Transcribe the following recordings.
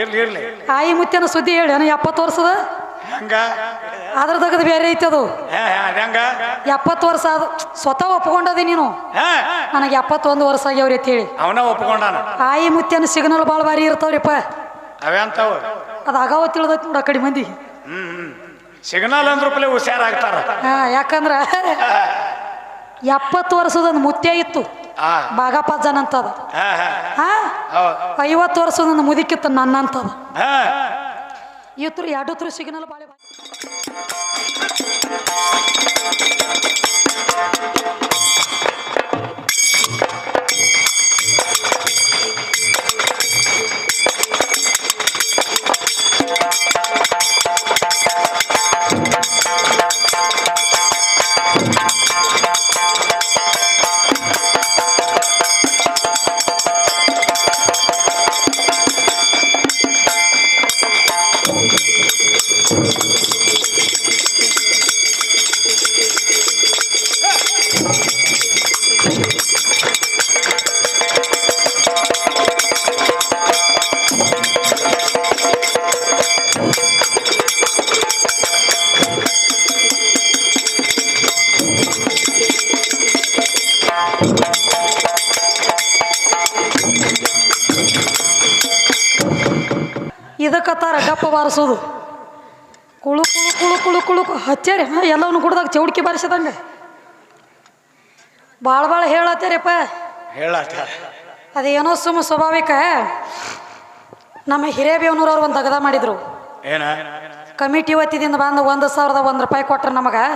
ಇರ್ಲಿ ಇರ್ಲಿ. ಆಯಿ ಸುದ್ದಿ ಹೇಳಿ ಏನೋ ಎಪ್ಪತ್ತು ವರ್ಷದ? ಹಂಗ? ಅದ್ರ ತೆಗೆದು ಬೇರೆ ಐತಿ ಅದು. ಎಪ್ಪತ್ತು ವರ್ಷ ಅದು ಸ್ವತಃ ಒಪ್ಕೊಂಡದಿ ನೀನು? ಹಾ. ನನಗೆ ಎಪ್ಪತ್ತೊಂದು ವರ್ಷ ಆಗ್ಯಾವ್ರಿ ಅಂತ ಹೇಳಿ. ಅವನ ಒಪ್ಕೊಂಡಾನ? ಆಯಿ ಮುತ್ಯನ ಸಿಗ್ನಲ್ ಭಾಳ ಬಾರಿ ಇರ್ತಾವ್ರಿಪ್ಪ. ಅದ ಅದು ಅಗಾವ ತಿಳಿದೈತಿ ನೋಡ ಕಡಿಮೆ ಮಂದಿ. ಹ್ಮ್ ಸಿಗ್ನಲ್ ಅಂದ್ರ ಪಲೆ ಹುಷಾರಾಗ್ತಾರ. ಹಾ ಯಾಕಂದ್ರ ಎಪ್ಪತ್ತು ವರ್ಷದ ಮುತ್ತೆ ಮುತ್ಯ ಇತ್ತು. ಆ. ಜನ ಅಂತದ. ಐವತ್ತು ವರ್ಷದ ನನ್ನ ಮುದುಕಿತ್ತು ನನ್ನ ಅಂತದ ಇವತ್ತು ಎರಡು ಸಿಗ್ನಲ್ ಬಾಳೆ ಇದಕ್ಕತ್ತಾರ ಡಪ್ಪ ಬಾರಿಸೋದು. ಕುಳು ಕುಳು ಕುಳು ಕುಳು ಕುಳು ಕು- ಹಚ್ಚಾರಿ ಹಾಂ ಎಲ್ಲವನ್ನು ಕುಡ್ದಾಗ ಚೌಡ್ಕಿ ಬಾರಿಸದಂಗೆ. ಭಾಳ ಭಾಳ ಹೇಳತ್ತೇರಿಪ್ಪ. ಹೇಳತ್ತ? ಅದೇನೋ ಸುಮ್ಮ ಸ್ವಾಭಾವಿಕ. ನಮ್ಮ ಹಿರೇಬೇವನೂರವ್ರು ಒಂದು ದಗದ ಮಾಡಿದ್ರು. ಏನ? ಕಮಿಟಿ ವತಿದಿಂದ ಬಂದು ಒಂದು ಸಾವಿರದ ಒಂದು ರೂಪಾಯಿ ಕೊಟ್ರೆ ನಮಗೆ.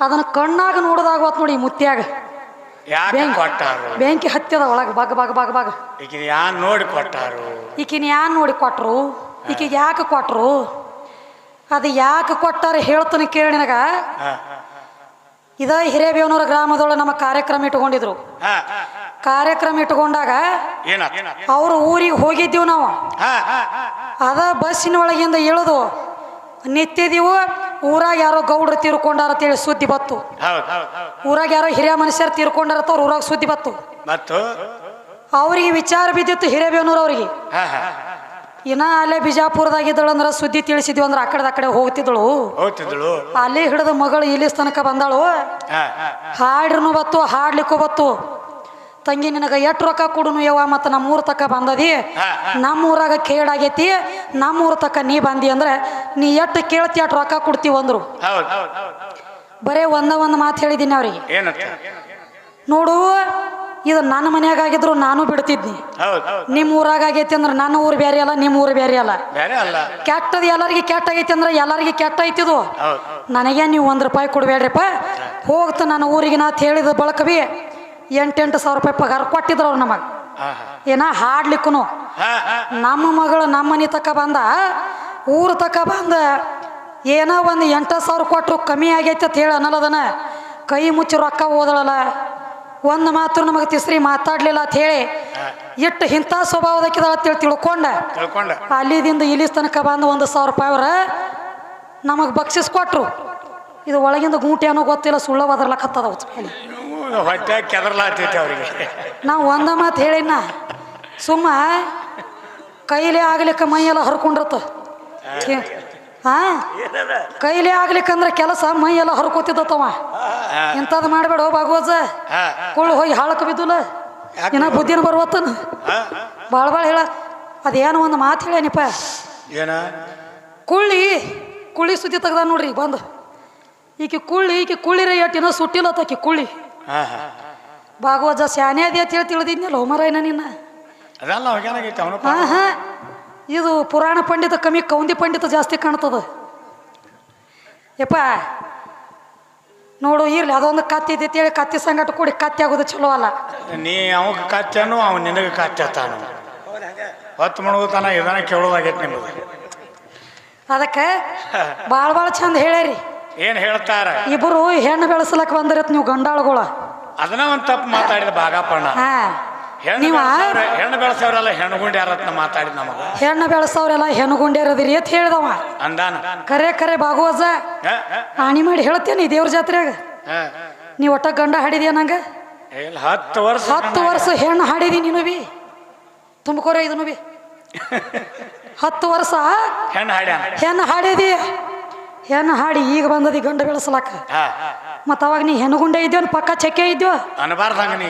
ಅದನ್ನು ಕಣ್ಣಾಗ ನೋಡಿದಾಗ ಹೋತ್ ನೋಡಿ ಮುತ್ತಿಯಾಗ ಮುತ್ಯಾಗ. ಬೆಂಕಿ ಕೊಟ್ಟಾರು? ಹತ್ತಿದ ಒಳಗೆ ಬಗ್ ಬಗ್ ಬಗ್ ಬಗ್. ಈಗ ಯಾನ್ ನೋಡಿ ಕೊಟ್ಟರು? ಈಕಿನ ಯಾನ್ ನೋಡಿ ಕೊಟ್ರು? ಈಕಿಗೆ ಯಾಕೆ ಕೊಟ್ರು? ಅದು ಯಾಕೆ ಕೊಟ್ಟಾರ ಹೇಳ್ತಾನೆ ಕೇಳಿ ನಿನಗ. ಇದ ಹಿರೇಬೇವನೂರ ಗ್ರಾಮದೊಳಗೆ ನಮ್ಮ ಕಾರ್ಯಕ್ರಮ ಇಟ್ಕೊಂಡಿದ್ರು. ಕಾರ್ಯಕ್ರಮ ಇಟ್ಕೊಂಡಾಗ ಅವ್ರ ಊರಿಗೆ ಹೋಗಿದ್ದೀವಿ ನಾವು. ಅದ ಬಸ್ಸಿನ ಒಳಗಿಂದ ಇಳಿದು ನಿತ್ಯದೀವು ಊರಾಗ ಯಾರೋ ಗೌಡ್ರು ತೀರ್ಕೊಂಡಾರ ಅಂತೇಳಿ ಸುದ್ದಿ ಬತ್ತು ಊರಾಗ ಯಾರೋ ಹಿರಿಯ ಮನುಷ್ಯರು ತೀರ್ಕೊಂಡಾರ ಅಂತ ಅವ್ರ ಊರಾಗ ಸುದ್ದಿ ಬತ್ತು ಅವ್ರಿಗೆ ವಿಚಾರ ಬಿದ್ದಿತ್ತು ಹಿರೇಬೇವನೂರು ಅವರಿಗೆ. ಹಾ ಹಾ. ಇನ್ನ ಅಲ್ಲೇ ಬಿಜಾಪುರದಾಗಿದ್ದಳು ಅಂದ್ರೆ ಸುದ್ದಿ ತಿಳಿಸಿದ್ವಿ ಅಂದ್ರೆ ಆ ಕಡೆ ಆ ಕಡೆ ಹೋಗ್ತಿದ್ದಳು. ಹೋಗ್ತಿದ್ಳು ಅಲ್ಲಿ ಹಿಡಿದ ಮಗಳು ಇಲ್ಲಿ ತನಕ ಬಂದಾಳು. ಹಾಡ್ರನು ಬತ್ತು ಹಾಡ್ಲಿಕ್ಕೂ ಬತ್ತು. ತಂಗಿ ನಿನಗೆ ಎಷ್ಟು ರೊಕ್ಕ ಕೊಡುನು ಯವ್ವ ಮತ್ತು ನಮ್ಮ ಊರ್ ತಕ್ಕ ಬಂದದಿ ನಮ್ಮೂರಾಗ ಕೇಡಾಗೈತಿ? ನಮ್ಮೂರ ತಕ್ಕ ನೀ ಬಂದಿ ಅಂದ್ರೆ ನೀ ಎಷ್ಟು ಕೇಳ್ತಿ ಅಷ್ಟು ರೊಕ್ಕ ಕೊಡ್ತೀವಿ ಅಂದ್ರು. ಬರೇ ಒಂದ ಒಂದು ಮಾತು ಹೇಳಿದ್ದೀನಿ ಅವ್ರಿಗೆ. ನೋಡು ಇದು ನನ್ನ ಮನ್ಯಾಗ ಆಗಿದ್ರು ನಾನು ಬಿಡ್ತಿದ್ನಿ. ನಿಮ್ಮ ಊರಾಗ ಆಗೈತಿ ಅಂದ್ರೆ ನನ್ನ ಊರು ಬೇರೆ ಅಲ್ಲ ನಿಮ್ಮ ಊರು ಬೇರೆ ಅಲ್ಲ. ಕೆಟ್ಟದು ಎಲ್ಲರಿಗೆ ಕೆಟ್ಟ ಆಗೈತಿ ಅಂದ್ರೆ ಎಲ್ಲರಿಗೆ ಕೆಟ್ಟ ಐತಿದು ನನಗೆ ನೀವು ಒಂದ್ ರೂಪಾಯಿ ಕೊಡ್ಬೇಡ್ರಿಪ್ಪ. ಹೋಗ್ತ ನನ್ನ ಊರಿಗೆ ನಾ ಹೇಳಿದ ಬಳಕ ಬಿ ಎಂಟೆಂಟು ಸಾವಿರ ರೂಪಾಯಿ ಪಗಾರ ಕೊಟ್ಟಿದ್ರು ಅವ್ರು ನಮಗೆ. ಏನ ಹಾಡ್ಲಿಕ್ಕೂ ನಮ್ಮ ಮಗಳು ನಮ್ಮ ಮನೆ ತಕ ಬಂದ ಊರು ತಕ ಬಂದ ಏನೋ ಒಂದು ಎಂಟು ಸಾವಿರ ಕೊಟ್ಟರು ಕಮ್ಮಿ ಆಗೈತೆ ಅಂತ ಹೇಳಿ ಅನ್ನಲ್ಲದನ ಕೈ ಮುಚ್ಚಿ ರೊಕ್ಕ ಓದಳಲ್ಲ ಒಂದು ಮಾತು ನಮಗೆ ತಿಸ್ರಿ ಮಾತಾಡ್ಲಿಲ್ಲ ಅಂತ ಹೇಳಿ ಇಟ್ಟು ಇಂಥ ಸ್ವಭಾವದ ಅಂತೇಳಿ ತಿಳ್ಕೊಂಡ. ತಿಳ್ಕೊಂಡ. ಅಲ್ಲಿದಿಂದ ಇಲ್ಲಿ ತನಕ ಬಂದು ಒಂದು ಸಾವಿರ ರೂಪಾಯಿ ಅವ್ರ ನಮಗೆ ಬಕ್ಷಿಸ್ ಕೊಟ್ರು. ಇದು ಒಳಗಿಂದ ಗೂಟಿ ಅನ್ನೋ ಗೊತ್ತಿಲ್ಲ ಸುಳ್ಳ ಒದರ್ಲಕ್ಕತ್ತದ ಅವ್ರಿಗೆ. ನಾವು ಒಂದ ಮಾತು ಹೇಳಿನ ಸುಮ್ಮ ಕೈಲೇ ಆಗ್ಲಿಕ್ಕೆ ಮೈಯೆಲ್ಲ ಹರ್ಕೊಂಡಿರ್ತ ಹಾ? ಕೈಲೇ ಆಗ್ಲಿಕ್ಕಂದ್ರೆ ಕೆಲಸ ಮೈ ಮೈಯೆಲ್ಲ ಹರ್ಕೋತಿದ್ದತ್ತವ. ಇಂಥದ್ದು ಮಾಡಬೇಡ ಭಾಗವಜ ಹಾ ಕುಳ್ಳು ಹೋಗಿ ಹಾಳಕ್ಕೆ ಬಿದ್ದುಲ್ಲ. ಇನ್ನ ಬುದ್ಧಿನ ಬರ್ವತ್ತನ? ಭಾಳ ಭಾಳ ಹೇಳ. ಅದೇನು ಒಂದು ಮಾತು ಹೇಳೇನಿಪ್ಪ. ಏನ? ಕುಳ್ಳಿ ಕುಳ್ಳಿ ಸುದ್ದಿ ತೆಗ್ದ ನೋಡ್ರಿ ಬಂದು. ಈಕೆ ಕುಳ್ಳಿ ಈಕೆ ಕುಳ್ಳಿರ ಏಟಿನ ಸುಟ್ಟಿಲ್ಲ ತಕ್ಕಿ ಕುಳ್ಳಿ. ಭಾಗವಜ ಶಾನೆ ಅದೇ ಅಂತ ಹೇಳಿ ತಿಳಿದಿದ್ನಲ್ಲ ಹೋಮರಾಯನ ನಿನ್ನ. ಅದಲ್ಲ ಹಾ ಹಾ. ಇದು ಪುರಾಣ ಪಂಡಿತ ಕಮ್ಮಿ ಕೌಂದಿ ಪಂಡಿತ ಜಾಸ್ತಿ ಕಾಣ್ತದೆ. ಯಪ್ಪ ನೋಡು ಇರ್ಲಿ ಅದೊಂದು ಕತ್ತಿ ಇದೆ ಹೇಳಿ ಕತ್ತಿ ಸಂಗಟ ಕೂಡಿ ಕತ್ತಿ ಆಗೋದು ಚಲೋ ಅಲ್ಲ. ನೀ ಅವಾಗ ಕತ್ತೆನು ಅವ ನಿನಗೆ ಕಾತ್ಯತಾನು ಹೊತ್ತು ಮುಳುಗುತ್ತಾನ ಇದನ್ನ ಕೇಳೋದಾಗೈತೆ ನಿಮಗೆ ಅದಕ್ಕೆ ಭಾಳ ಭಾಳ ಚಂದ ಹೇಳ್ಯಾರಿ. ಏನು ಹೇಳ್ತಾರ? ಇಬ್ಬರು ಹೆಣ್ಣು ಬೆಳೆಸಲಕ್ಕೆ ಬಂದಿರತ್ ನೀವು ಗಂಡಾಳುಗಳ. ಅದನ್ನ ಒಂದು ತಪ್ಪು ಮಾತಾಡಿದ ಭಾಗಪ್ಪಣ್ಣ. ಹಾ. ಹೆಣ್ಣು ನೀವ? ಬೆಳೆಸವ್ರ ಹೆಣ್ಣು ಬೆಳೆಸವ್ರಲ್ಲ ಹೆಣ್ಣುಗುಂಡಿ ಯಾರತ್ನ ಮಾತಾಡಿದ ನಮಗ. ಹೆಣ್ಣು ಬೆಳೆಸವ್ರೆಲ್ಲ ಹೆಣ್ಣುಗುಂಡೇರದಿರಿ ಅಂತ ಹೇಳಿದವ. ಅಂದಾನ? ಕರೆ ಕರೆ ಭಾಗವಜ ಹ? ಹ? ಆಣಿ ಮಾಡಿ ಹೇಳ್ತೇನೆ ದೇವ್ರ ಜಾತ್ರೆಗ ನೀ ಒಟ್ಟ ಗಂಡ ಹಾಡಿದ್ಯ ನಂಗೆ? ಇಲ್ಲ ಹತ್ತು ವರ್ಷ ಹತ್ತು ವರ್ಷ ಹೆಣ್ಣು ಹಾಡಿದಿ ನೀನು ಬಿ. ತುಂಬ್ಕೋರ ಇದನ್ನು ಬಿ. ಹತ್ತು ವರ್ಷ ಹೆಣ್ಣು ಹಾಡ್ಯಾನ? ಹೆಣ್ಣು ಹಾಡಿದಿ. ಹೆಣ್ಣು ಹಾಡಿ ಈಗ ಬಂದದಿ ಗಂಡ ಬೆಳೆಸಲಾಕ ಹಾ. ಮತ್ತು ಅವಾಗ ನೀ ಹೆಣ್ಣುಗುಂಡೆ ಇದ್ಯೋ ಪಕ್ಕ ಚಕ್ಕೆ ಇದ್ಯೋ? ಅನ್ಬಾರ್ದಂಗ ನೀ.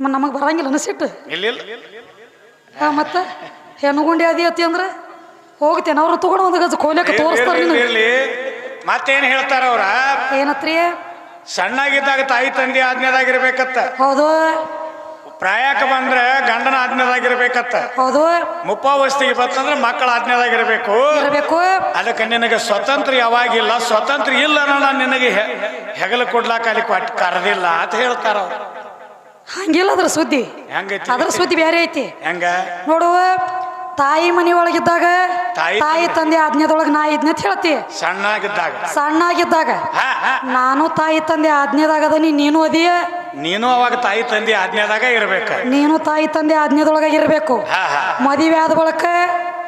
ನಮಗೆ ಬರಂಗಿಲ್ಲ ಅನಿಸಿಟ್ಟು. ಇಲ್ಲ ಮತ್ತು ಹೆಣ್ಣುಗುಂಡೆ ಅದಿ ಅತಿ ಅಂದ್ರೆ ಹೋಗ್ತೇನೆ ಅವ್ರು ತಗೊಂಡು ಒಂದು ಗಜ ಕೋಲಕ್ಕೆ ತೋರಿಸ್ತಾರೆ ಮತ್ತೇನ್ ಹೇಳ್ತಾರ ಅವ್ರ? ಏನತ್ರಿ? ಸಣ್ಣಾಗಿದ್ದಾಗ ತಾಯಿ ತಂದೆ ಆಜ್ಞೆದಾಗಿರ್ಬೇಕತ್ತ. ಹೌದು. ಪ್ರಾಯಕ ಬಂದ್ರೆ ಗಂಡನ ಆಜ್ಞೆದಾಗಿರ್ಬೇಕತ್ತ. ಹೌದು. ಮುಪ್ಪಾವಸ್ಥೆಗೆ ಬಂತಂದ್ರೆ ಮಕ್ಕಳ ಆಜ್ಞೆದಾಗಿರ್ಬೇಕು. ಇರಬೇಕು. ಅದಕ್ಕೆ ನಿನಗೆ ಸ್ವತಂತ್ರ ಯಾವಾಗಿಲ್ಲ ಸ್ವತಂತ್ರ ಇಲ್ಲ ನಾನು ನಿನಗೆ ಹೆಗಲು ಕೊಡ್ಲಾಕ ಅಲ್ಲಿ ಕರೆದಿಲ್ಲ ಅಂತ ಹೇಳ್ತಾರ ಅವ್ರು. ಹಂಗಿಲ್ಲ ಅದ್ರ ಸುದ್ದಿ. ಹೆಂಗೈತಿ? ಅದ್ರ ಸುದ್ದಿ ಬೇರೆ ಐತಿ. ಹೆಂಗ? ನೋಡು ತಾಯಿ ಮನಿ ಒಳಗಿದ್ದಾಗ ತಾಯಿ ತಾಯಿ ತಂದೆ. ಆಜ್ಞೆದೊಳಗ ನಾ ಇದ್ನ ಅಂತ ಹೇಳ್ತಿ. ಸಣ್ಣಾಗಿದ್ದಾಗ. ಸಣ್ಣಾಗಿದ್ದಾಗ. ಹಾ, ಹಾ. ನಾನು ತಾಯಿ ತಂದೆ ಆಜ್ಞೆದಾಗ ಅದನಿ ನೀನು ಅದಿಯ ನೀನು ಅವಾಗ ತಾಯಿ ತಂದೆ ಆಜ್ಞೆದಾಗ ಇರ್ಬೇಕ. ನೀನು ತಾಯಿ ತಂದೆ ಆಜ್ಞೆದೊಳಗ ಇರಬೇಕು. ಹಾ ಹಾ. ಮದುವೆ ಆದ ಬಳಕ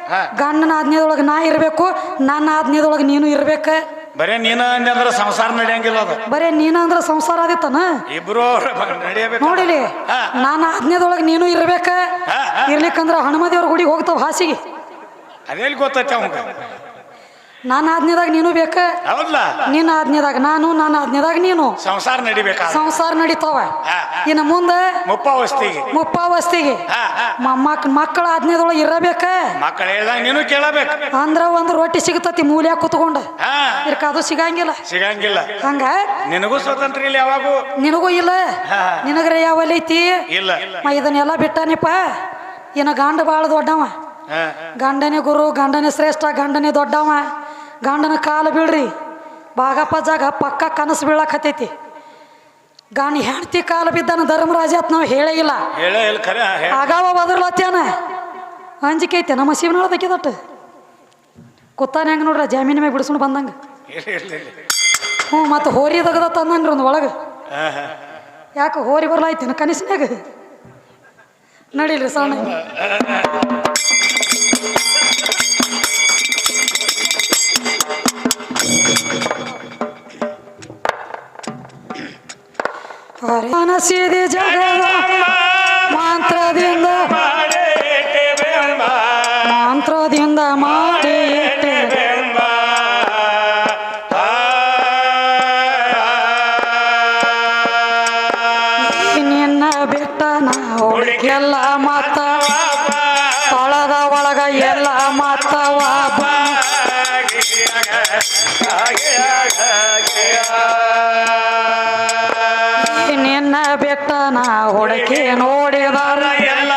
ಹಾ. ಗಂಡನ ಆಜ್ಞೆದೊಳಗ ನಾ ಇರಬೇಕು ನನ್ನ ಆಜ್ಞೆದೊಳಗ ನೀನು ಇರ್ಬೇಕ. ಬರೇ ನೀನ ಅಂದ್ರೆ ಸಂಸಾರ ನಡೆಯಂಗಿಲ್ಲ ಅದು. ಬರೇ ನೀನ ಅಂದ್ರೆ ಸಂಸಾರ ಆದಿತ್ತನ? ಇಬ್ರು ನಡೆಯಬೇಕು. ನೋಡಿಲಿ ನಾನು ಆಜ್ಞೆದೊಳಗೆ ನೀನು ಇರ್ಬೇಕ. ಇರ್ಲಿಕ್ಕಂದ್ರ ಹನುಮದೇವ್ರ ಗುಡಿಗೆ ಹೋಗ್ತಾವ ಹಾಸಿಗೆ. ಅದೇಲಿ ಗೊತ್ತೈತೆ ಅವಂಗ? ನನ್ನ ಆಜ್ಞೆದಾಗ ನೀನು ಬೇಕ? ನಿನ್ನ ಆಜ್ಞೆದಾಗ ನಾನು ನನ್ನ ಆಜ್ಞೆದಾಗ ನೀನು. ಸಂಸಾರ ನಡಿಬೇಕಾ ಸಂಸಾರ ನಡೀತಾವ. ಇನ್ನು ಮುಂದೆ ಮುಪ್ಪಾವಸ್ತಿಗೆ. ಮುಪ್ಪಾವಸ್ತಿಗೆ. ಹಾ ಹಾ. ಮಕ್ ಮಕ್ಕಳ ಆಜ್ಞೆದೊಳಗೆ ಇರಬೇಕ? ಮಕ್ಕಳು ಹೇಳ್ದಂಗ ನೀನು ಕೇಳಬೇಕು. ಅಂದ್ರ ಒಂದು ರೊಟ್ಟಿ ಸಿಗತತಿ ಮೂಲ್ಯಾಗ ಕುತ್ಕೊಂಡು. ಇದಕ್ಕೆ ಅದು ಸಿಗಂಗಿಲ್ಲ. ಸಿಗಂಗಿಲ್ಲ. ಹಂಗ? ನಿನಗೂ ಸ್ವತಂತ್ರ ಇಲ್ಲ ಯಾವಾಗೂ. ನಿನಗೂ ಇಲ್ಲ. ನಿನಗ್ರೆ ಯಾವಲ್ಲಿ ಐತಿ? ಇಲ್ಲ. ಇದನ್ನೆಲ್ಲ ಬಿಟ್ಟಾನಿಪ್ಪ. ಇನ್ನು ಗಂಡ ಭಾಳ ದೊಡ್ಡವ. ಗಂಡನೇ ಗುರು ಗಂಡನೇ ಶ್ರೇಷ್ಠ ಗಂಡನೇ ದೊಡ್ಡವ. ಗಂಡನ ಕಾಲು ಬೀಳ್ರಿ. ಬಾಗಪ್ಪ ಜಾಗ ಪಕ್ಕ ಕನಸು ಬೀಳಕತ್ತೈತಿ. ಗಾಣಿ ಹೆಂಡತಿ ಕಾಲು ಬಿದ್ದಾನ ಧರ್ಮರಾಜ ಅಂತ ನಾವು ಹೇಳೇ ಇಲ್ಲ. ಆಗಾವ ಬದರ್ಲತ್ಯಾನ ಅಂಜಿಕೆ ಐತೆ ನಮ್ಮ ಶಿವನ ಹೇಳ್ದಕ್ಕಿದಟ್ಟು ಕುತ್ತಾನ ಹೆಂಗೆ ನೋಡ್ರ ಜಾಮೀನ್ ಮ್ಯಾಗ ಬಿಡಿಸ್ಕೊಂಡು ಬಂದಂಗೆ. ಹ್ಞೂ ಮತ್ತು ಹೋರಿ ತಗದ ತಂದನ್ರಿ ಒಂದು ಒಳಗೆ. ಯಾಕೆ ಹೋರಿ ಬರ್ಲಾಯ್ತೇನ ಕನಸಿನಾಗ ನಡೀಲ್ರಿ ಸಣ್ಣ. ಮನಸ್ಸಿದೆ ಜಗದ ಮಂತ್ರದಿಂದ ಮಂತ್ರದಿಂದ ನಿನ್ನ ಬಿಟ್ಟ ನಾ ಹುಡುಕಿ ನೋಡಿದಾರ ಎಲ್ಲ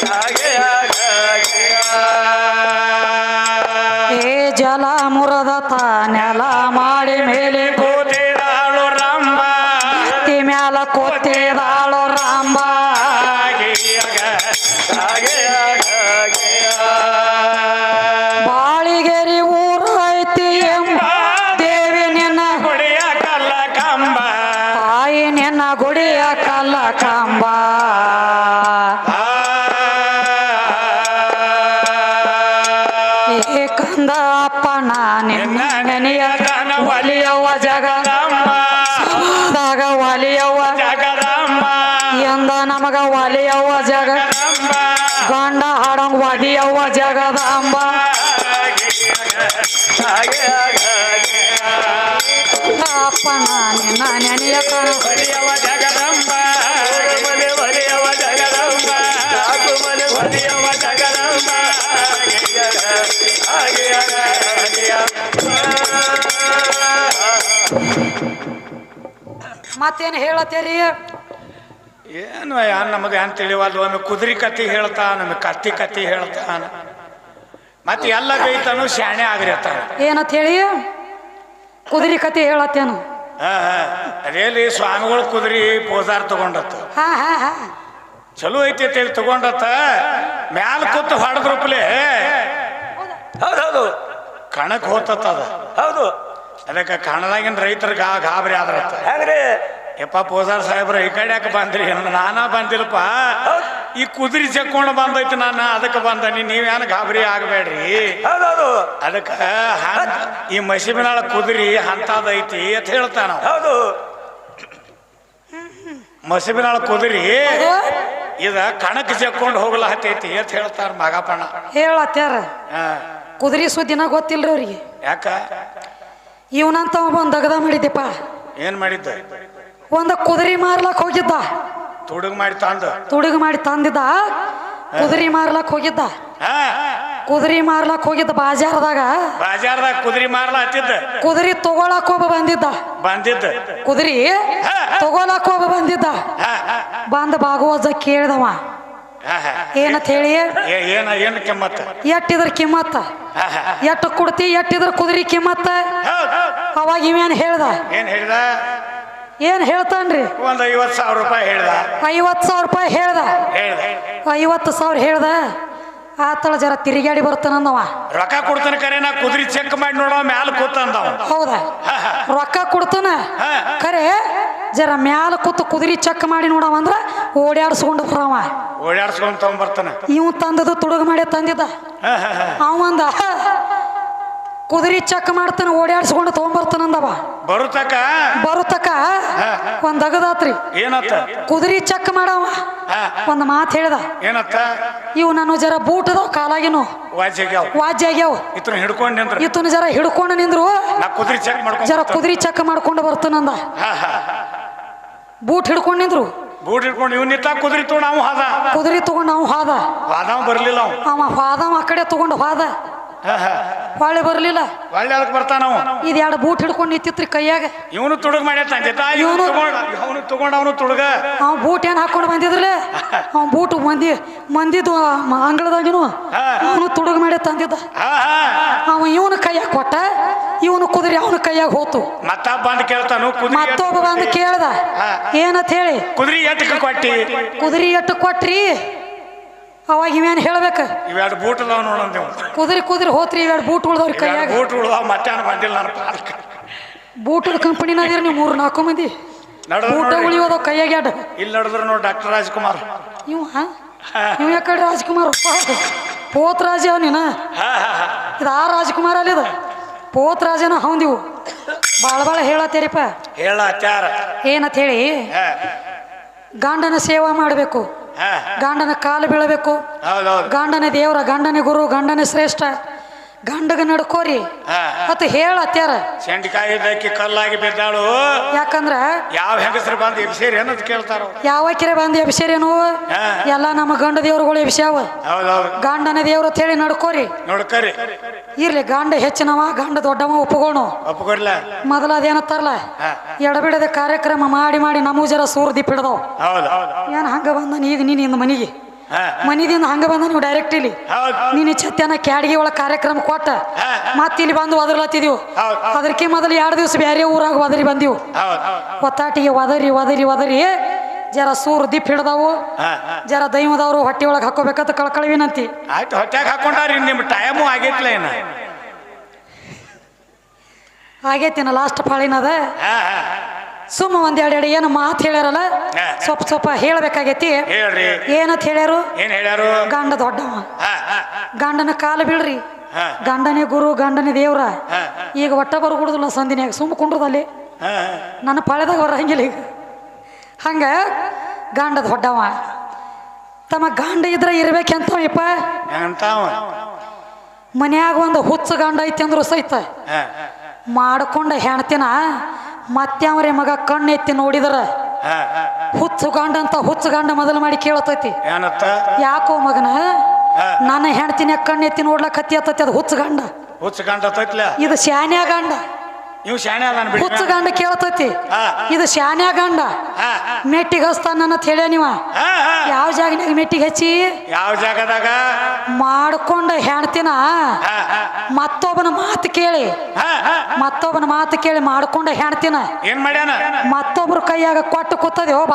ಏ ಹಾಡಂಗ್ ಜಗದ ಅಂಬ. ಅಪ್ಪನ ನಿನ್ನ ನೆನೆಯ ಕಣ ಒಲಿಯವ ಜಗದಂಬ ಒಲಿಯವ ಜಗದಂಬ ಒಲಿಯವ ಜಗದಂಬ ಮತ್ತೇನು ಹೇಳತ್ತೀರಿ? ಏನು ಯಾನ್ ನಮಗೆ ಏನ್ ತಿಳಿವಲ್ದು. ಒಮ್ಮೆ ಕುದುರೆ ಕತಿ ಹೇಳ್ತಾ ನಮಗೆ ಕತ್ತಿ ಕತ್ತಿ ಹೇಳ್ತಾನ. ಮತ್ತೆ ಎಲ್ಲ ಗೈತನು ಶಾಣೆ ಆಗ್ರಿ ಏನತ್ ಹೇಳಿ? ಕುದುರೆ ಕತಿ ಹೇಳತ್ತೇನು? ಹಾ ಹಾ. ಅದೇಲಿ ಸ್ವಾಮಿಗಳು ಕುದುರಿ ಪೋಸಾರ್ ತಗೊಂಡತ್ತ. ಹಾ ಹಾ ಹಾ. ಚಲೋ ಐತಿ ಅಂತೇಳಿ ತಗೊಂಡತ್ತ. ಮ್ಯಾಲ ಕೂತು ಹೊಡೆದ್ರಪ್ಲೆ. ಹೌದೌದು. ಕಣಕ್ ಹೋತತ್ತದ ಅದ. ಹೌದು. ಅದಕ್ಕೆ ಕಣದಾಗಿನ ರೈತರ ಗಾ ಗಾಬರಿ ಆದ್ರತ್ತ. ಹೆಂಗ್ರಿ. ಯಪ್ಪ ಪೋಜಾರ್ ಸಾಹೇಬ್ರ ಈ ಕಡೆ ಯಾಕೆ ಬಂದ್ರಿ? ನಾನಾ ಬಂದಿಲ್ಲಪ್ಪ. ಈ ಕುದುರೆ ಚೆಕ್ಕೊಂಡು ಬಂದೈತಿ ನಾನು ಅದಕ್ಕೆ ಬಂದನಿ ನೀವೇನು ಗಾಬರಿ ಆಗಬೇಡ್ರಿ? ಅದಕ್ಕ ಈ ಮಸಿಬಿನಾಳ ಕುದುರಿ ಅಂತದೈತಿ ಅಂತ ಹೇಳ್ತಾನ. ಹೌದು. ಮಸಿಬಿನಾಳ ಕುದುರಿ ಇದ ಕಣಕ್ ಚೆಕ್ಕೊಂಡು ಹೋಗಲ ಹತ್ತೈತಿ ಅಂತ ಹೇಳ್ತಾರ ಮಗಪಣ್ಣ ಹೇಳತ್ತಾರ ಕುದುರಿ ಕುದುರೆ ಸುದ್ದಿನ ಗೊತ್ತಿಲ್ರಿ ಅವ್ರಿಗೆ. ಯಾಕ? ಇವನಂತ ಒಂದು ದಗದ ಮಾಡಿದ್ದೆಪ್ಪ ಏನ್ ಮಾಡಿದ್ದ? ಒಂದು ಕುದುರೆ ಮಾರ್ಲಕ್ ಹೋಗಿದ್ದ. ತುಡುಗ್ ಮಾಡಿ ತಂದ. ತುಡುಗ ಮಾಡಿ ತಂದಿದ್ದ. ಕುದುರೆ ಮಾರ್ಲಕ್ ಹೋಗಿದ್ದ. ಕುದುರೆ ಮಾರ್ಲಕ್ ಹೋಗಿದ್ದ ಬಾಜಾರದಾಗ. ಬಾಜಾರದಾಗ ಕುದುರಿ ಮಾರ್ಲ ಹತ್ತಿದ್ದ ಕುದುರೆ ತಗೊಳಕ್ ಒಬ್ಬ ಬಂದಿದ್ದ. ಬಂದಿದ್ದ. ಕುದುರೆ ತಗೊಳಕ್ ಒಬ್ಬ ಬಂದಿದ್ದ. ಬಂದ ಭಾಗವತ ಕೇಳಿದವ. ಏನತ್ ಹೇಳಿ? ಏನ ಏನ್ ಕೆಮ್ಮತ್ತ? ಎಟ್ಟಿದ್ರ ಕಿಮ್ಮತ್ತ. ಎಟ್ಟು ಕೊಡ್ತಿ ಎಟ್ಟಿದ್ರ ಕುದುರೆ ಕಿಮ್ಮತ್ತ. ಅವಾಗ ಇವೇನ್ ಹೇಳ್ದ? ಏನ್ ಹೇಳ್ದ? ಏನ್ ಹೇಳ್ತಾನ್ರಿ? ಒಂದ್ ಐವತ್ ಸಾವಿರ ರೂಪಾಯಿ ಹೇಳ್ದ. ಐವತ್ತು ಸಾವಿರ ರೂಪಾಯಿ ಹೇಳ್ದ? ಹೇಳ್ದ. ಐವತ್ತು ಸಾವಿರ ಹೇಳ್ದ? ಆತಳ ಜರ ತಿರುಗಾಡಿ ಬರ್ತಾನಂದವ. ರೊಕ್ಕ ಕೊಡ್ತಾನ ಕರೆ ನಾ ಕುದುರಿ ಚೆಕ್ ಮಾಡಿ ನೋಡೋ ಮ್ಯಾಲ ಕೂತಂದವ. ಹೌದಾ? ರೊಕ್ಕ ಕೊಡ್ತಾನ? ಖರೆ ಜರ ಮ್ಯಾಲ ಕೂತು ಕುದುರೆ ಚೆಕ್ ಮಾಡಿ ನೋಡವ ಅಂದ್ರ ಓಡ್ಯಾಡ್ಸ್ಕೊಂಡು ಬರವ. ಓಡಾಡ್ಸ್ಕೊಂಡ್ ತಗೊಂಬರ್ತಾನ ಇವ್ ತಂದದು ತುಡುಗ ಮಾಡಿ ತಂದಿದ್ದ. ಅವಂದ. ಕುದುರೆ ಚೆಕ್ ಮಾಡ್ತಾನ ಓಡಾಡ್ಸ್ಕೊಂಡು ತಗೊಂಡ್ಬರ್ತಾನಂದವ ಬರುತಕ ಬರುತಕ ಒಂದ್ ಅಗದಾತ್ರಿ. ಏನತ್ತ? ಕುದುರೆ ಚೆಕ್ ಮಾಡವ. ಒಂದ್ ಮಾತು ಹೇಳ್ದ. ಏನತ್ತ? ಇವು ನಾನು ಜರ ಬೂಟ್ ಅದಾವ ಕಾಲಾಗಿನು ವಾಜ್ಯ ಆಗ್ಯಾವ. ಇತನ ಹಿಡ್ಕೊಂಡ್ ನಿಂದ್ರ ಇತನ ಜರ ಹಿಡ್ಕೊಂಡು ನಿಂದ್ರು. ಜರ. ಕುದುರೆ ಚೆಕ್ ಮಾಡ್ಕೊಂಡು ಬರ್ತಾನಂದ. ಬೂಟ್ ಹಿಡ್ಕೊಂಡು ನಿಂದ್ರು. ಬೂಟ್ ಹಿಡ್ಕೊಂಡು ಇವ್ ನಿಂತ ಕುದುರಿ ತಗೊಂಡ್ ನಾವು ಹಾದ. ಕುದುರೆ ತಗೊಂಡು ನಾವು ಹಾದ. ವಾದವ್ ಬರ್ಲಿಲ್ಲ ಅವ್. ಅವ ಹಾದ ಆ ಕಡೆ ತಗೊಂಡು ಹಾದ. ಹಾ, ಹಾ. ಹೊಳ್ಳಿ ಬರ್ಲಿಲ್ಲ. ಒಳ್ಳೆ ಅದಕ್ಕೆ ಬರ್ತಾನ ಇದ್ ಎರಡು ಬೂಟ್ ಹಿಡ್ಕೊಂಡು ನಿಂತಿತ್ರಿ ಕೈಯಾಗ. ಇವನು ತುಡುಗ್ ಮಾಡ್ಯ ತಂದಿದ್ದ ಇವನು ಇವ್ನು- ತಗೊಂಡ ಅವನು ತಗೊಂಡ ಅವನು ತುಡುಗ. ಅವ್ ಬೂಟ್ ಏನ್ ಹಾಕೊಂಡು ಬಂದಿದ್ರಲ್ಲ? ಅವ್ ಬೂಟ್ ಮಂದಿ ಮಂದಿದ್ದು ಅಂಗಳದಾಗಿನು. ಹಾ. ತುಡುಗ ತುಡುಗು ಮಾಡಿ ತಂದಿದ್ದ. ಹಾ ಹಾ. ಅವ ಇವನ ಕೈಯಾಗ ಕೊಟ್ಟ ಇವನು ಕುದುರೆ ಅವನ ಕೈಯಾಗ ಹೋತು. ಮತ್ತ ಬಂದ್ ಕೇಳ್ತಾನು ಕುದುರಿ ಮತ್ತೊಬ್ಬ ಬಂದು ಕೇಳ್ದ ಏನತ್ ಏನಂತ ಹೇಳಿ? ಕುದುರೆ ಎಟ್ಟಕ್ಕೆ ಕೊಟ್ಟಿ? ಕುದುರೆ ಎಟ್ಟು ಕೊಟ್ರಿ? ಅವಾಗ ಇವೇನು ಹೇಳ್ಬೇಕು? ಇವೆರಡು ಬೂಟ್ ಅದಾವ ನೋಡೋಣ ನೀವು. ಕುದುರೆ ಕುದುರೆ ಹೋತ್ರಿ ಇವೆರಡು ಬೂಟ್ ಉಳ್ದವ್ರಿ ಕೈಯಾಗ. ಬೂಟ್ ಉಳ್ದಾವ ಮಧ್ಯಾಹ್ನ ಬಂದಿಲ್ಲ ನನ್ನ ಪಾರ್ಕ್ ಬೂಟದ ಕಂಪನಿನ ಅದೀರಿ ನೀವು ಮೂರು ನಾಲ್ಕು ಮಂದಿ. ಬೂಟ ಉಳಿಯೋದ ಕೈಯಾಗ ಎರಡು ಇಲ್ಲಿ ನಡೆದ್ರು ನೋಡಿ ಡಾಕ್ಟರ್ ರಾಜ್ಕುಮಾರ್. ಇವ ಇವ ಯಾಕಡೆ ರಾಜ್ಕುಮಾರ್? ಪೋತ್ ರಾಜ ನೀನ? ಹಾ ಹಾ ಹಾ. ಇದು ಆ ರಾಜ್ಕುಮಾರ್ ಅಲ್ಲಿದ ಪೋತ್ ರಾಜನ ಹೌದಿವು ಭಾಳ ಭಾಳ ಹೇಳತ್ತೇರಿಪ್ಪ. ಹೇಳ ಏನಂತ ಹೇಳಿ? ಹಾ. ಗಂಡನ ಸೇವಾ ಮಾಡಬೇಕು. ಹಾ ಗಂಡನ ಕಾಲು ಬೀಳಬೇಕು. ಗಂಡನ ದೇವರ ಗಂಡನ ಗುರು ಗಂಡನ ಶ್ರೇಷ್ಠ. ಗಂಡಗ ನಡ್ಕೋರಿ. ಹಾ ಹೇಳ ಹೇಳತ್ಯಾರ ಸೆಂಡಿಕಾಯಿ ದಕ್ಕಿ ಕಲ್ಲಾಗಿ ಬಿದ್ದಾಳು. ಯಾಕಂದ್ರ ಯಾವ ಹೆಂಗಸರು ಬಂದು ಎಬ್ಸೇರಿ ಅನ್ನೋದು ಕೇಳ್ತಾರ. ಯಾವ ಕಿರೆ ಬಂದು ಎಬ್ಸೇರೇನು. ಎಲ್ಲ ನಮ್ಮ ಗಂಡ ದೇವ್ರುಗಳು ಎಬ್ಸ್ಯಾವ. ಗಂಡನ ದೇವ್ರ ಅಂತ ಹೇಳಿ ನಡ್ಕೋರಿ. ನೋಡ್ಕರಿ. ಇರ್ಲಿ ಗಂಡ ಹೆಚ್ಚಿನವ ಗಂಡ ದೊಡ್ಡವ ಒಪ್ಪಗೋಣ ಒಪ್ಕೊಡ್ಲ. ಮೊದಲ ಅದೇನತ್ತಾರಲ್ಲ. ಎಡಬಿಡದ ಕಾರ್ಯಕ್ರಮ ಮಾಡಿ ಮಾಡಿ ನಮಗೂ ಜರ ಸೂರ್ದಿ ಪಿಡ್ದವ್. ಏನ್ ಹಂಗ ಬಂದ ಈಗ ನೀನ್ ಇಂದ ಮನಿಗೆ? ಮನಿದಿಂದ ಹಂಗ ಬಂದ ನೀವು ಡೈರೆಕ್ಟ್ ಇಲ್ಲಿ. ನೀನು ಚತ್ಯನ ಕ್ಯಾಡಿಗೆ ಒಳಗೆ ಕಾರ್ಯಕ್ರಮ ಕೊಟ್ಟ. ಮತ್ತೆ ಇಲ್ಲಿ ಬಂದು ಒದರ್ಲತ್ತಿದೀವು. ಅದಕ್ಕೆ ಮೊದಲು ಎರಡು ದಿವಸ ಬೇರೆ ಊರಾಗ ಒದರಿ ಬಂದಿವು. ಒತ್ತಾಟಿಗೆ ಒದರಿ ಒದರಿ ಒದರಿ ಜರ ಸೂರ್ ದಿಪ್ ಹಿಡ್ದವು. ಜರ ದೈವದವರು ಹೊಟ್ಟೆ ಒಳಗೆ ಹಾಕೋಬೇಕಂತ ಕಳ್ಕಳಿ ವಿನಂತಿ ಆಯ್ತು ಹೊಟ್ಯಾಗ ಹಾಕೊಂಡಾರಿ ನಿಮ್ಮ ಟೈಮು ಆಗೈತ್ಲ ಏನ ಆಗೈತಿನ ಲಾಸ್ಟ್ ಪಾಳಿನದ. ಸುಮ್ಮ ಒಂದ್ ಎರಡು ಎರಡು ಏನು ಮಾತು ಹೇಳ್ಯಾರಲ್ಲ. ಸ್ವಲ್ಪ ಸ್ವಲ್ಪ ಹೇಳ್ಬೇಕಾಗೈತಿ. ಹೇಳ್ರಿ. ಏನಂತ ಹೇಳ್ಯಾರು? ಏನ್ ಹೇಳ್ಯಾರು? ಗಂಡ ದೊಡ್ಡವ. ಗಂಡನ ಕಾಲು ಬೀಳ್ರಿ. ಗಂಡನೇ ಗುರು ಗಂಡನೇ ದೇವ್ರ. ಈಗ ಒಟ್ಟ ಬರ್ಗುಡುದಿಲ್ಲ ಸಂದಿನ್ಯಾಗ. ಸುಮ್ಮ ಕುಂಡ್ರದಲ್ಲಿ. ನನ್ನ ಪಾಳ್ಯದಾಗ ಬರಂಗಿಲ್ಲ ಈಗ. ಹಂಗ ಗಂಡ ದೊಡ್ಡವ. ತಮ್ಮ ಗಂಡ ಇದ್ರೆ ಇರ್ಬೇಕಂತವಪ್ಪ ಮನ್ಯಾಗ ಒಂದು ಹುಚ್ಚ ಗಂಡ ಐತಿ ಅಂದ್ರು ಸಹಿತ. ಮಾಡ್ಕೊಂಡ ಹೆಣ್ತಿನ ಮತ್ಯಾವ್ರೆ ಮಗ ಕಣ್ಣು ಎತ್ತಿ ನೋಡಿದ್ರ ಹುಚ್ಚು ಗಂಡ ಅಂತ ಹುಚ್ಚು ಗಂಡ ಮೊದಲು ಮಾಡಿ ಕೇಳತೈತಿ. ಯಾಕೋ ಮಗನ. ನನ್ನ ಹೆಣ್ತಿನ ಕಣ್ಣೆತ್ತಿ ನೋಡ್ಲಕ್ ಹತ್ತಿ ಹತ್ತೈತಿ ಅದು ಹುಚ್ಚು ಗಂಡ ಹುಚ್ಚ ಗಂಡ ಇದು ಶಾನ್ಯ ಗಂಡ ನೀವು ಶಾಣೆ ಅದಾನ ಬಿಡಿ ಹುಚ್ಚ ಗಂಡ ಕೇಳತೈತಿ. ಹಾ. ಇದು ಶಾನ್ಯ ಗಂಡ. ಹಾ, ಹಾ. ಮೆಟ್ಟಿಗೆ ಹಚ್ತಾನ ಅಂತ ನೀವ? ಹಾ, ಹಾ. ಯಾವ ಜಾಗನಾಗ ಮೆಟ್ಟಿಗೆ ಹಚ್ಚಿ? ಯಾವ ಜಾಗದಾಗ? ಮಾಡ್ಕೊಂಡ ಹೆಣ್ತಿನ. ಹಾ, ಹಾ, ಮತ್ತೊಬ್ಬನ ಮಾತು ಕೇಳಿ. ಹಾ, ಹಾ. ಮತ್ತೊಬ್ಬನ ಮಾತು ಕೇಳಿ ಮಾಡ್ಕೊಂಡ ಹೆಣ್ತಿನ. ಏನ್ ಮಾಡ್ಯಾನ? ಮತ್ತೊಬ್ರು ಕೈಯಾಗ ಕೊಟ್ಟು ಕೂತದೆ ಓ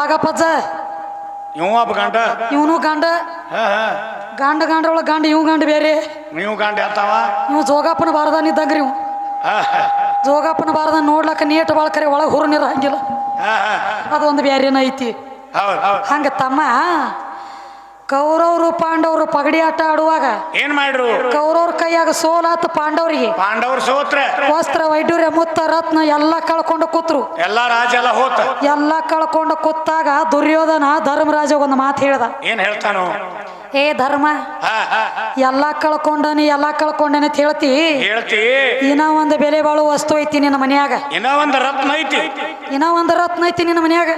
ಇವ ಒಬ್ಬ ಗಂಡ. ಇವನು ಗಂಡ. ಹಾ, ಹಾ. ಗಂಡ ಗಂಡ ಒಳಗ ಗಂಡ ಇವ್ ಗಂಡ ಬೇರೆ. ನೀವು ಗಂಡ ಇವ್ ಜೋಗಪ್ಪನ ಬಾರದ ಇದ್ದಂಗ್ರಿ ಇವ್. ಹಾ, ಹಾ. ಜೋಗಪ್ಪನ ಬಾರದ ನೋಡ್ಲಕ್ಕ ನೀಟ್ ಬಾಳ್ಕರೆ ಒಳಗೆ ಹುರುನಿರ ಹಂಗಿಲ್ಲ. ಹಾ, ಹಾ. ಅದೊಂದು ಬ್ಯಾರೇನ ಐತಿ. ಹಂಗ ತಮ್ಮ ಕೌರವರು ಪಾಂಡವರು ಪಗಡಿ ಆಟ ಆಡುವಾಗ ಏನ್ ಮಾಡ್ರು ಕೌರವ್ರ ಕೈಯಾಗ ಸೋಲಾತ ಪಾಂಡವರಿಗೆ. ಪಾಂಡವ್ರ ಸೋತ್ರ. ವಸ್ತ್ರ ವೈಡೂರ್ಯ ಮುತ್ತ ರತ್ನ ಎಲ್ಲ ಕಳ್ಕೊಂಡು ಕೂತ್ರು. ಎಲ್ಲಾ ರಾಜ ಎಲ್ಲ ಹೋತ. ಎಲ್ಲ ಕಳ್ಕೊಂಡು ಕೂತಾಗ ದುರ್ಯೋಧನ ಧರ್ಮರಾಜ ಒಂದು ಮಾತು ಹೇಳ್ದ. ಏನ್ ಹೇಳ್ತಾನು? ಏ ಧರ್ಮ. ಎಲ್ಲ ಕಳ್ಕೊಂಡನಿ ಎಲ್ಲ ಕಳ್ಕೊಂಡನಿ ಅಂತ ಹೇಳ್ತಿ? ಹೇಳ್ತಿ. ಇನ್ನ ಒಂದು ಬೆಲೆ ಬಾಳು ವಸ್ತು ಐತಿ ನಿನ್ನ ಮನ್ಯಾಗ. ಇನ್ನ ಒಂದ್ ರತ್ನ ಐತಿ. ಇನ್ನ ಒಂದು ರತ್ನ ಐತಿ ನಿನ್ನ ಮನ್ಯಾಗ.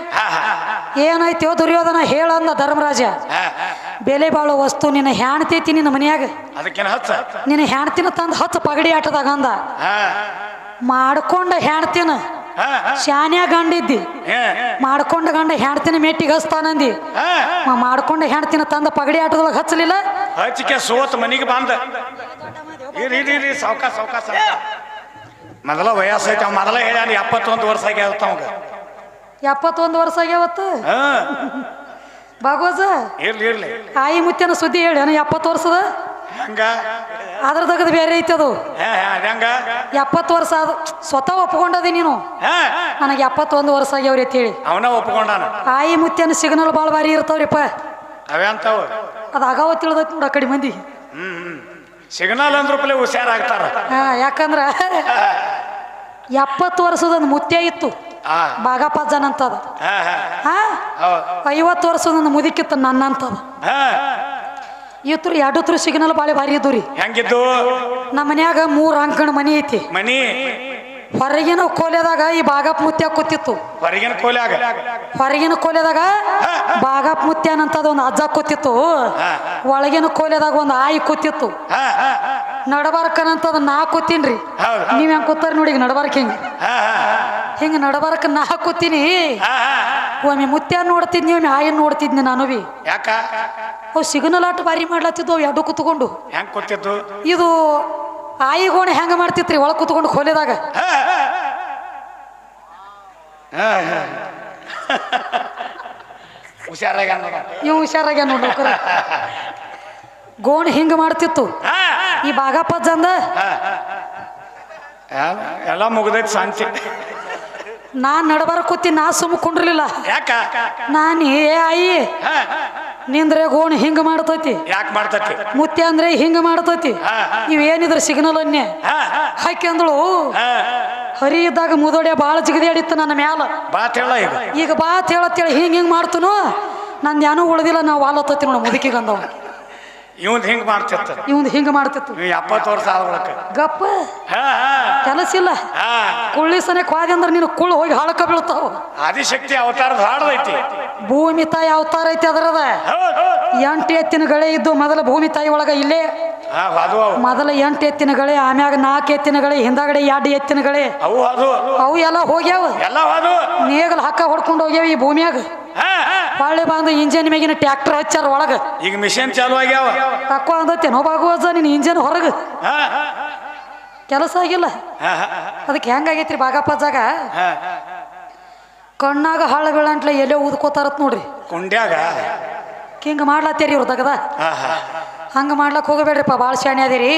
ಏನೈತಿಯೋ ದುರ್ಯೋಧನ ಹೇಳಂದ ಧರ್ಮರಾಜ. ಬೆಲೆ ಬಾಳು ವಸ್ತು ನಿನ್ನ ಹೆಣ್ತೈತಿ ನಿನ್ನ ಮನ್ಯಾಗ. ನಿನ್ನ ಹೆಣ್ತಿನ ತಂದ ಹತ್ತು ಪಗಡಿ ಆಟದಾಗ ಅಂದ. ಮಾಡ್ಕೊಂಡ ಹೆಣ್ತಿನ. ಶಾನ್ಯ ಗಂಡಿದ್ದಿ. ಇದ್ದಿ ಮಾಡ್ಕೊಂಡ ಗಂಡ ಹೆಣ್ತಿನ ಮೆಟ್ಟಿಗೆ ಹಚ್ತಾನಂದಿ ಮಾಡ್ಕೊಂಡ ಹೆಣ್ತಿನ ತಂದ ಪಗಡಿ ಆಟದೊಳಗೆ ಹಚ್ಚಲಿಲ್ಲ? ಹಚ್ಚಿಕೆ ಸೋತ್ ಮನಿಗೆ ಬಂದ. ಇರಿ ಇರಿ ಇರಿ ಸಾವ್ಕ ಸಾವ್ಕ ಸಾವ್ಕ. ಮೊದಲ ವಯಸ್ಸ ಅವ ಮೊದಲ ಹೇಳ್ಯಾನ ಎಪ್ಪತ್ತೊಂದು ವರ್ಷ ಆಗ್ಯಾವತ್ತ ಅವಂಗ. ಎಪ್ಪತ್ತೊಂದು ವರ್ಷ ಆಗ್ಯಾವತ್ತು? ಹಾ. ಭಾಗವತ ಇರ್ಲಿ ಇರ್ಲಿ. ಆಯಿ ಮುತ್ಯನ ಸುದ್ದಿ ಹೇಳಿ ಏನ ಎಪ್ಪತ್ತು ವರ್ಷದ? ಹಂಗ? ಬೇರೆ ಐತಿ ಅದು. ಹಾ, ಹಾ, ಹೆಂಗ? ಎಪ್ಪತ್ತು ವರ್ಷ ಅದು ಸ್ವತಃ ಒಪ್ಕೊಂಡದಿ ನೀನು. ಹಾ. ನನಗೆ ಎಪ್ಪತ್ತೊಂದು ವರ್ಷ ಆಗ್ಯಾವ್ರಿ ಅಂತ ಹೇಳಿ ಅವನ ಒಪ್ಕೊಂಡಾನ? ಆಯಿ ಮುತ್ಯನ ಸಿಗ್ನಲ್ ಭಾಳ ಭಾರಿ ಇರ್ತಾವ್ರಿಪ್ಪ. ಅವಂತವ ಅದು ಅಗಾವ ತಿಳಿದೈತಿ ನೋಡ ಕಡಿ ಮಂದಿ. ಹ್ಮ್ ಹ್ಮ್. ಸಿಗ್ನಲ್ ಅಂದ್ರೆ ಹುಷಾರ ಹುಷಾರಾಗ್ತಾರ ಹಾ ಯಾಕಂದ್ರ ಎಪ್ಪತ್ತು ವರ್ಷದೊಂದು ಮುತ್ಯ ಇತ್ತು. ಬಾಗಪ್ಪ ಜನ ಅಂತದ ಹಾ ಹಾ. ಹಾ? ಹೌದ್. ಐವತ್ತು ವರ್ಷದೊಂದು ಮುದುಕಿತ್ತು ನನ್ನ ಅಂತದ ಹಾ. ಇತ್ತು ಎರಡು ಸಿಗ್ನಲ್ ಬಾಳೆ ಭಾರಿ ಇದ್ದು ರೀ. ಹೆಂಗಿದ್ದು? ನಮ್ಮ ಮನ್ಯಾಗ ಮೂರು ಅಂಕಣ ಮನಿ ಐತಿ. ಮನಿ? ಹೊರಗಿನ ಕೋಲೆದಾಗ ಈ ಬಾಗಪ್ಪ ಮುತ್ಯ ಕೂತಿತ್ತು. ಹೊರಗಿನ ಕೋಲ್ಯಾಗ? ಹೊರಗಿನ ಕೋಲೆದಾಗ ಬಾಗಪ್ಪ ಮುತ್ಯನಂತದ ಒಂದು ಅಜ್ಜ ಕೂತಿತ್ತು. ಒಳಗಿನ ಕೋಲೆದಾಗ ಒಂದು ಆಯಿ ಕೂತಿತ್ತು. ನಡಬಾರ್ಕನಂತದ ನಾ ಕೂತೀನ್ರಿ. ನೀವ್ ಹೆಂಗ್ ಕೂತಾರ ನೋಡಿ ಈಗ ನಡಬಾರ್ಕ ಹಿಂಗ. ಹಿಂಗ ನಡಬಾರ್ಕ ನಾ ಕೂತೀನಿ. ಒಮ್ಮೆ ಮುತ್ಯ ನೋಡ್ತಿದ್ನಿ ಒಮ್ಮೆ ಆಯನ್ ನೋಡ್ತಿದ್ನಿ ನಾನು ಬಿ ಯಾಕ? ಅವು ಸಿಗ್ನಲ್ ಆಟ ಬಾರಿ ಮಾಡ್ಲತ್ತಿದ್ವು ಎರಡು ಕೂತ್ಕೊಂಡು. ಹೆಂಗ್ ಕೊತ್ತಿದ್ದು ಇದು ಆಯಿ ಗೋಣ ಹೆಂಗ ಮಾಡ್ತಿತ್ರಿ ಒಳ ಕೂತ್ಕೊಂಡು ಹಾ. ಹುಷಾರಾಗ ಇವ್ ಹುಷಾರಾಗ್ಯ ನೋಡ್ರಿ ಗೋಣ್ ಹಿಂಗ ಮಾಡ್ತಿತ್ತು. ಈ ಬಾಗಪ್ಪ ಜಂದ ಎಲ್ಲ ಮುಗ್ದೈತಿ ಶಾಂತಿ ನಾನ್ ನಡಬಾರ ಕೂತಿ ನಾ ಸುಮ್ಮ ಕುಂಡ್ರಲಿಲ್ಲ. ಯಾಕ? ನಾನು ಏ ಆಯಿ ನಿಂದ್ರೆ ಗೋಣ ಹಿಂಗ ಮಾಡ್ತೈತಿ. ಯಾಕೆ ಮಾಡ್ತತಿ? ಮುತ್ತೆ ಅಂದ್ರೆ ಹಿಂಗ ಮಾಡ್ತೈತಿ. ಇವೇನಿದ್ರ ಸಿಗ್ನಲ್ ಅನ್ನೆ? ಹಾಕ್ಯಂದಳು. ಹರಿ ಇದ್ದಾಗ ಮುದೋಡೆ ಬಾಳ ಜಿಗದಾಡಿತ್ತು ನನ್ನ ಮ್ಯಾಲ. ಬಾತ್ ಹೇಳ ಈಗ. ಈಗ ಬಾತ್ ಹೇಳತ್ತೇಳಿ ಹಿಂಗ ಹಿಂಗ ಮಾಡ್ತನು? ನಂದು ಏನೂ ಉಳ್ದಿಲ್ಲ ನಾವು ವಾಲತ್ತತಿ ನೋಡ ಮುದುಕಿಗೆ ಅಂದವ ಇವಂದ್ ಹಿಂಗ್ ಮಾಡ್ತಿತ್ತ. ಇವಂದ್ ಹಿಂಗ ಮಾಡ್ತಿತ್ತು. ಎಪ್ಪತ್ತು ವರ್ಷ ಆದೊಳಕ್ಕೆ ಗಪ್ಪ. ಕೆಲಸ ಇಲ್ಲ. ಹಾ. ಕುಳ್ಳಿಸನೆ ಕ್ವಾದಿ ಅಂದ್ರೆ ನೀನು ಕುಳ್ಳು ಹೋಗಿ ಹಾಳಕ ಬೀಳ್ತಾವ. ಆದಿಶಕ್ತಿ ಅವತಾರದ ಹಾಡದೈತಿ. ಭೂಮಿ ತಾಯಿ ಅವತಾರ ಐತಿ ಅದರದ. ಎಂಟು ಎತ್ತಿನ ಗಳೆ ಇದ್ದು ಮೊದಲ ಭೂಮಿ ತಾಯಿ ಒಳಗ ಇಲ್ಲೇ. ಮೊದಲ ಎಂಟು ಎತ್ತಿನ ಗಳೆ ಆಮ್ಯಾಗ ನಾಲ್ಕು ಎತ್ತಿನ ಗಳೆ ಹಿಂದಾಗಡೆ ಎರಡು ಎತ್ತಿನ ಗಳೆ. ಅವು ಎಲ್ಲ ಹೋಗ್ಯಾವ. ನೇಗಲ್ ಹಕ್ಕ ಹೊಡ್ಕೊಂಡು ಹೋಗ್ಯಾವ ಈ ಭೂಮಿಯಾಗ. ಹೊಳ್ಳಿ ಬಂದು ಇಂಜಿನ್ ಮೇಗಿನ ಟ್ರ್ಯಾಕ್ಟರ್ ಹಚ್ಚಾರ ಒಳಗ. ಈಗ ಮಿಷನ್ ಚಾಲು ಆಗ್ಯಾವ. ತಕ್ಕೋ ಅಂದತ್ತೆ ನೋವಾಗುವಜ ನಿನ್ನ ಇಂಜಿನ್ ಹೊರಗೆ. ಕೆಲಸ ಆಗಿಲ್ಲ. ಅದಕ್ಕೆ ಹೆಂಗಾಗೈತ್ರಿ ಬಾಗಪ್ಪ ಜಾಗ? ಕಣ್ಣಾಗ ಹಳ್ಳ ಬೀಳಂಟ್ಲೆ ಎಲ್ಲೋ ಊದ್ಕೋತಾರತ್ ನೋಡ್ರಿ. ಕುಂಡ್ಯಾಗ? ಹಿಂಗ ಮಾಡ್ಲತ್ತೇರಿ ಇವ್ರ ತಗದ ಹಂಗ ಮಾಡ್ಲಕ್ ಹೋಗಬೇಡ್ರಿಪ್ಪ ಭಾಳ ಶಾಣೆ ಅದಿರಿ.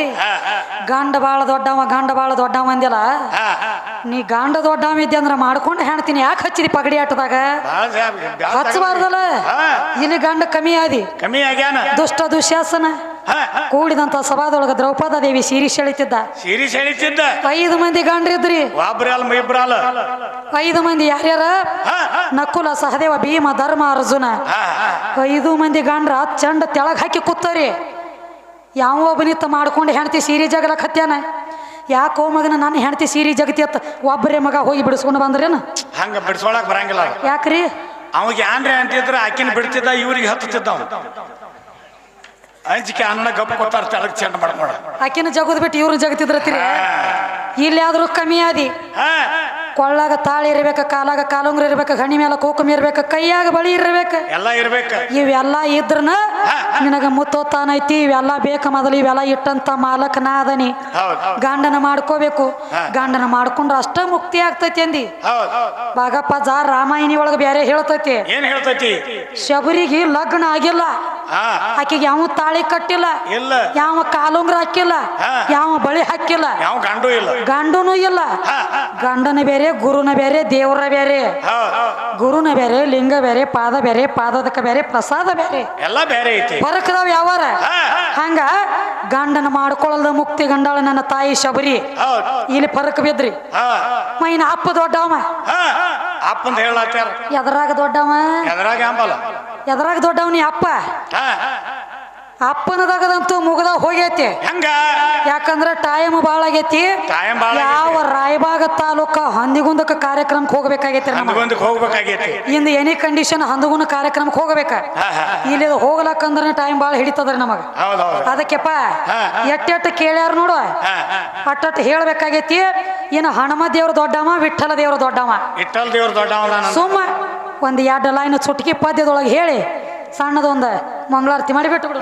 ಗಂಡ ಭಾಳ ದೊಡ್ಡವ ಗಂಡ ಭಾಳ ದೊಡ್ಡವ ಅಂದಿಲ್ಲ ನೀ ಗಂಡ ದೊಡ್ಡವ ಇದ್ದೆ ಅಂದ್ರೆ ಮಾಡ್ಕೊಂಡು ಹೆಣ್ತೀನಿ ಯಾಕೆ ಹಚ್ಚಿದಿ ಪಗಡಿ ಆಟದಾಗ? ಹಚ್ಚಬಾರ್ದಲ್ಲ? ಇಲ್ಲಿ ಗಂಡ ಕಮ್ಮಿ ಆದಿ. ಕಮ್ಮಿ ಆಗ್ಯಾನ? ದುಷ್ಟ ದುಶ್ಯಾಸನ. ಕೂಡಿದಂತ ಸಭಾದೊಳಗ ದ್ರೌಪದ ದೇವಿ ಸೀರಿ ಸೆಳಿತಿದ್ದ. ಸೀರಿ ಸೆಳಿತಿದ್ದ? ಐದು ಮಂದಿ ಗಂಡ್ರಿದ್ರಿ ಐದು ಮಂದಿ ಯಾರ್ಯಾರ? ನಕುಲ ಸಹದೇವ ಭೀಮ ಧರ್ಮ ಅರ್ಜುನ. ಐದು ಮಂದಿ ಗಂಡ್ರ ಚಂಡ ತೆಳಗ್ ಹಾಕಿ ಕೂತವ್ರಿ ಯಾವ ಒಬ್ಬನಿತ್ತ ಮಾಡ್ಕೊಂಡು ಹೆಣ್ತಿ ಸೀರೆ ಜಗಲಕ್ಕೆ ಹತ್ಯಾನ? ಯಾಕೋ ಮಗನ ನನ್ನ ಹೆಣ್ತಿ ಸೀರೆ ಜಗತಿ ಅತ್ತ ಒಬ್ಬರೇ ಮಗ ಹೋಗಿ ಬಿಡಿಸ್ಕೊಂಡು ಬಂದ್ರೇನು? ಹಂಗ ಬಿಡಿಸೋಳಕ್ ಬರಂಗಿಲ್ಲ. ಯಾಕ್ರಿ? ಅವಾಗ ಏನ್ರಿ ಅಂತಿದ್ರೆ ಆಕಿನ ಬಿಡ್ತಿದ್ದ ಇವ್ರಿಗೆ ಹತ್ತುತ್ತಿದ್ದ ಅಂಜಿಕೆ ಅನ್ನ ಗಪ್ ಕೊತ್ತಾರ ತೆಳಗ್ ಚೆಂಡ ಮಾಡ್ಕೊಳ ಆಕಿನ ಜಗದ್ ಬಿಟ್ಟು ಇವ್ರು ಜಗತಿದ್ರತಿರಿ ಇಲ್ಲಿ ಆದ್ರೂ ಕಮ್ಮಿ ಆದಿ. ಕೊಳ್ಳಾಗ ತಾಳಿ ಇರ್ಬೇಕ ಕಾಲಾಗ ಕಾಲುಂಗ್ರ ಇರ್ಬೇಕು ಹಣಿ ಮೇಲೆ ಕೋಕಮ್ ಇರ್ಬೇಕು ಕೈಯಾಗ ಬಳಿ ಇರ್ಬೇಕು. ಎಲ್ಲ ಇರ್ಬೇಕು. ಇವೆಲ್ಲ ಇದ್ರನ ನಿನಗ ಮುತ್ತೋತಾನೈತಿ ಇವೆಲ್ಲ ಬೇಕ ಮೊದಲು ಇವೆಲ್ಲ ಇಟ್ಟಂತ ಮಾಲಕ ನಾ ಅದನಿ ಗಂಡನ ಮಾಡ್ಕೋಬೇಕು. ಗಂಡನ ಮಾಡ್ಕೊಂಡ್ರ ಅಷ್ಟ ಮುಕ್ತಿ ಆಗ್ತೈತಿ ಅಂದಿ. ಬಾಗಪ್ಪ ಜಾ ರಾಮಾಯಣಿ ಒಳಗ ಬೇರೆ ಹೇಳ್ತೈತಿ. ಏನ್ ಹೇಳ್ತೈತಿ? ಶಬರಿಗೆ ಲಗ್ನ ಆಗಿಲ್ಲ. ಆಕೆಗೆ ಯಾವ ತಾಳಿ ಕಟ್ಟಿಲ್ಲ. ಇಲ್ಲ. ಯಾವ ಕಾಲುಂಗ್ರ ಹಾಕಿಲ್ಲ. ಯಾವ ಬಳಿ ಹಾಕಿಲ್ಲ. ಗಂಡನು ಗಂಡು ಇಲ್ಲ. ಗಂಡನೂ ಇಲ್ಲ. ಹಾ ಗಂಡನ ಬೇರೆ ಗುರುನ ಬೇರೆ ದೇವರ ಬೇರೆ ಗುರುನ ಬೇರೆ ಲಿಂಗ ಬೇರೆ ಪಾದ ಬೇರೆ ಪಾದದಕ ಬೇರೆ ಪ್ರಸಾದ ಬೇರೆ ಎಲ್ಲ ಬೇರೆ ಐತಿ. ಹೊರಕದಾವ ಯಾವಾರ? ಹಂಗ ಗಂಡನ ಮಾಡ್ಕೊಳ್ಳಲ್ದ ಮುಕ್ತಿ ಗಂಡಾಳ ನನ್ನ ತಾಯಿ ಶಬರಿ. ಇಲ್ಲಿ ಪರಕ್ ಬಿದ್ರಿ. ಮೈನ ಅಪ್ಪ ದೊಡ್ಡವ. ಎದ್ರಾಗ ಅಪ್ಪಂದ ಹೇಳತ್ತಾರ ಎದರಾಗ ದೊಡ್ಡವ? ಎದ್ರಾಗ ಎದರಾಗ ದೊಡ್ಡವನಿ ಅಪ್ಪ? ಅಪ್ಪನದಾಗದಂತೂ ಮುಗದ ಹೋಗೈತಿ. ಹೆಂಗ? ಯಾಕಂದ್ರ ಟೈಮ್ ಭಾಳ ಆಗೈತಿ. ಟೈಮ್ ಭಾಳ ಯಾವ ರಾಯಬಾಗ ತಾಲೂಕ ಹಂದಿಗುಂದಕ್ಕೆ ಕಾರ್ಯಕ್ರಮಕ್ಕೆ ಹೋಗ್ಬೇಕಾಗೈತಿ ನಮಗೆ? ಹಂದಗೊಂದಕ್ಕೆ ಹೋಗ್ಬೇಕಾಗೈತಿ. ಇಂದ ಎನಿ ಕಂಡೀಷನ್ ಹಂದಿಗುಂದ ಕಾರ್ಯಕ್ರಮಕ್ಕೆ ಹೋಗ್ಬೇಕ? ಇಲ್ಲಿ ಹೋಗ್ಲಕ್ಕಂದ್ರ ಟೈಮ್ ಭಾಳ ಹಿಡಿತದ್ರಿ ನಮಗ. ಅದಕ್ಕೆಪ್ಪ. ಎಟ್ಟೆಟ್ಟು ಕೇಳ್ಯಾರ ನೋಡು. ಅಟ್ಟ ಅಟ್ಟಟ್ಟು ಹೇಳ್ಬೇಕಾಗೈತಿ ಇನ್ನು ಹಣಮ ದೇವ್ರ ದೊಡ್ಡಮ್ಮ ವಿಠಲ ದೇವ್ರ ದೊಡ್ಡಮ್ಮ ದೇವ್ರ ಸುಮ್ಮ ಒಂದ್ ಎರಡು ಲೈನ್ ಚುಟ್ಕಿ ಪದ್ಯದೊಳಗೆ ಹೇಳಿ. ಸಣ್ಣದೊಂದ ಮಂಗಳಾರತಿ ಮಾಡಿ ಬಿಟ್ಟು ಬಿಡು.